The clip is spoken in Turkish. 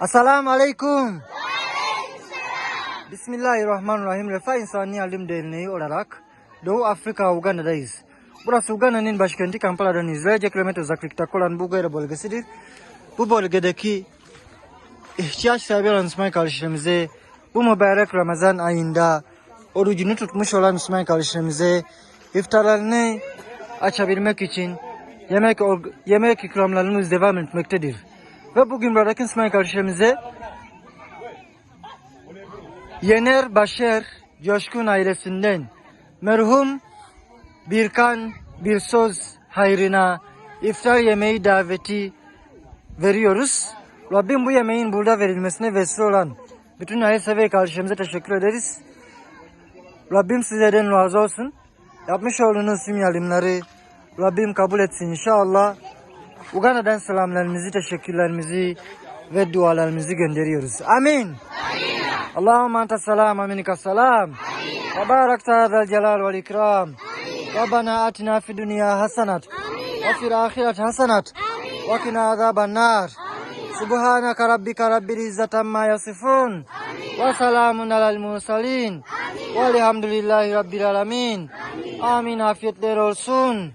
Assalamu alaikum. Bismillahirrahmanirrahim. Refa İnsani Alim Derneği olarak Doğu Afrika Uganda'dayız. Burası Uganda'nın başkenti Kampala'dan yüzlerce kilometre uzaklıkta olan Bugayra bölgesidir. Bu bölgedeki ihtiyaç sahibi olan Müslüman kardeşlerimize bu mübarek Ramazan ayında orucunu tutmuş olan Müslüman kardeşlerimize iftarlarını açabilmek için yemek yemek ikramlarımız devam etmektedir. Ve bugün buradaki Müslüman kardeşlerimize Yener Başer Coşkun ailesinden merhum Birkan Bir Söz hayrına iftar yemeği daveti veriyoruz. Rabbim bu yemeğin burada verilmesine vesile olan bütün hayırsever kardeşlerimize teşekkür ederiz. Rabbim sizlerden razı olsun. Yapmış olduğunuz tüm yardımları Rabbim kabul etsin inşallah. Uganda'dan selamlarımızı, teşekkürlerimizi ve dualarımızı gönderiyoruz. Amin. Allahümme ente selam, aminika selam. Ve barakta zel celal vel ikram. Rabbana atina fi dünya hasenat. Ve fil ahiret hasenat. Ve kina azaban nar. Subhanaka rabbika rabbil izzet amma yasifun. Ve selamun alel mursalin. Velhamdülillahi rabbil alemin. Amin afiyetler olsun.